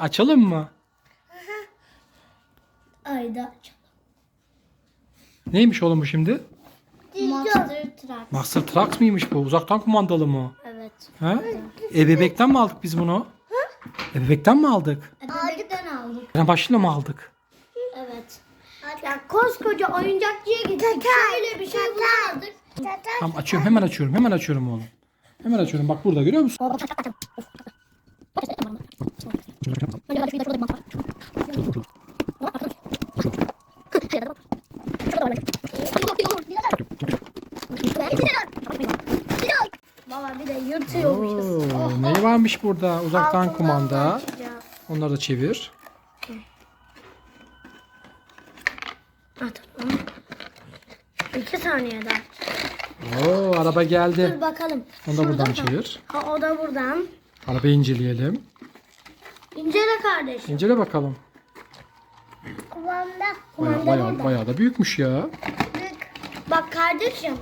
Açalım mı? Ayda açalım. Neymiş oğlum bu şimdi? Monster Truck. Master Trucks mıymış bu? Uzaktan kumandalı mı? Evet. Ha? Ebebekten mi aldık biz bunu? Ebebekten mi aldık? Ebebekten aldık. Yani başıyla mı aldık? Evet. Ya koskoca oyuncakçıya gittik. Şöyle bir şey bulamadık. Tamam açıyorum hemen açıyorum hemen açıyorum oğlum. Hemen açıyorum bak burada görüyor musun? Baba bir de yırtıyormuşuz. Oo, ne varmış burada? Uzaktan Altından kumanda. Onları da çevir. Ha, tamam. İki saniye daha. Oo araba geldi. Dur bakalım. Onu da buradan Şurada mı? çevir. Ha, o da buradan. Arabayı inceleyelim. İncele kardeşim. İncele bakalım. Kumanda. Baya, Kumanda baya, bayağı da büyükmüş ya. Bak kardeşim.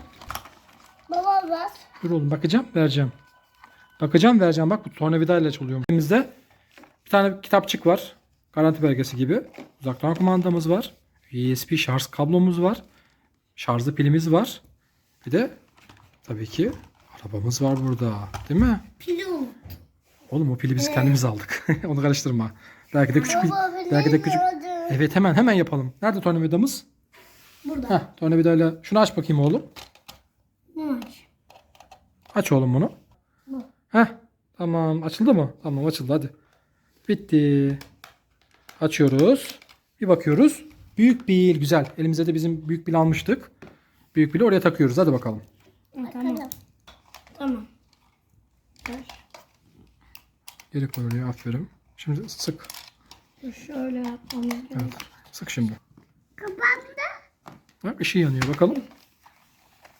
Baba bas. Dur oğlum bakacağım vereceğim. Bakacağım vereceğim bak bu tornavidayla çalıyorum. Elimizde bir tane kitapçık var. Garanti belgesi gibi. Uzaktan kumandamız var. USB şarj kablomuz var. Şarjlı pilimiz var. Bir de tabii ki arabamız var burada. Değil mi? Pili. Oğlum o pili biz kendimiz aldık. Onu karıştırma. Belki de küçük bir, Baba, belki de küçük. Evet hemen hemen yapalım. Nerede tornavidamız? Burada. Heh, tornavidayla şunu aç bakayım oğlum. Bu aç. Aç oğlum bunu. Bu. Heh. Tamam. Açıldı mı? Tamam açıldı hadi. Bitti. Açıyoruz. Bir bakıyoruz. Büyük bir güzel. Elimizde de bizim büyük bir almıştık. Büyük bir oraya takıyoruz. Hadi bakalım. Tamam. Tamam. Geri koy oraya. Aferin. Şimdi sık. Dur şöyle yapmamız lazım. Evet. Sık şimdi. Kapandı. Bak ışığı yanıyor. Bakalım.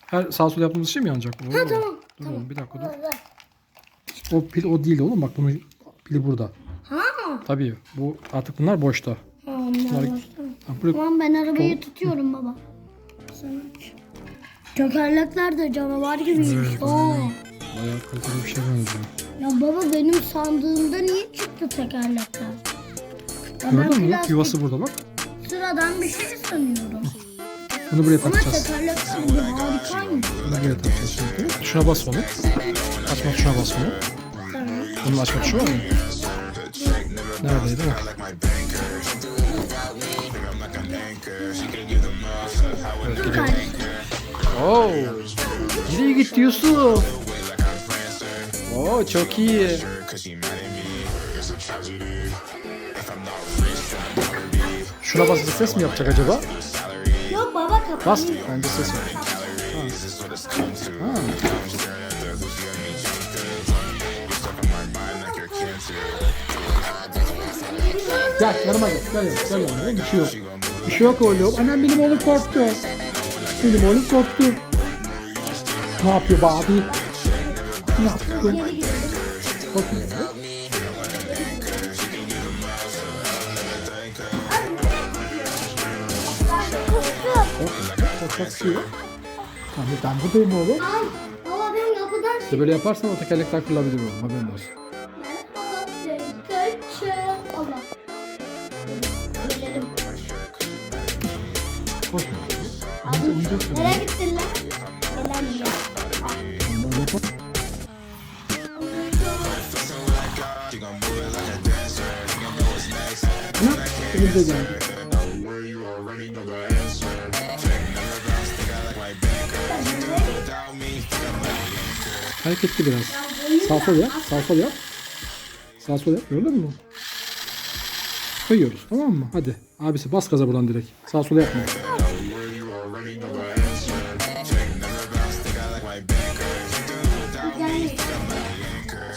Her sağ sol yaptığımız şey mi yanacak? Oo. tamam, Dur oğlum bir dakika dur. O pil o değil oğlum. Bak bunun pili burada. Ha. Tabii. Bu artık bunlar boşta. Tamam. Tamam. Ha, buraya Tamam ben arabayı tutuyorum baba. Sen aç. Tekerlekler de canavar gibiymiş. Evet, Oo. bayağı kaliteli bir şey benziyor. Ya baba benim sandığımda niye çıktı tekerlekler? Ya ben Gördün mü? Bak plastik yuvası burada bak. sıradan bir şey sanıyorum. Bunu buraya Ama takacağız. tekerlekler bir harikaymış. Bunu buraya takacağız şimdi. Şuna bas onu. Açma tuşuna bas onu. Tamam. Bunun açma tuşu var mı? Neredeydi o? Evet, geliyor. Oo. Nereye gitti Yusuf? Oo çok iyi. Şuna bas ses mi yapacak acaba? Yok baba kapat. Bas. Bence ses var. Ha. Ha. Gel yanıma gel. Gel yanıma. Gel yanıma. Bir şey yok. Bir şey yok oğlum. Annem benim oğlum korktu. Benim oğlum korktu. Ne yapıyor abi? Ne yaptı? Korkmuyor. Korkmuyor. Korkmak istiyor. Tamam ben buradayım oğlum. Ay baba benim kapıdan İşte böyle yaparsan o tekerlekler kırılabilir oğlum. Haberin olsun. Söylüyor. Nereye gittin lan? Gelen Elimde geldi. Hareketli biraz. Sağ sol yap. Sağ sol yap. Sağ sol yap. Gördün mü? Koyuyoruz tamam mı? Hadi. Abisi bas gaza buradan direkt. Sağ sola yapma.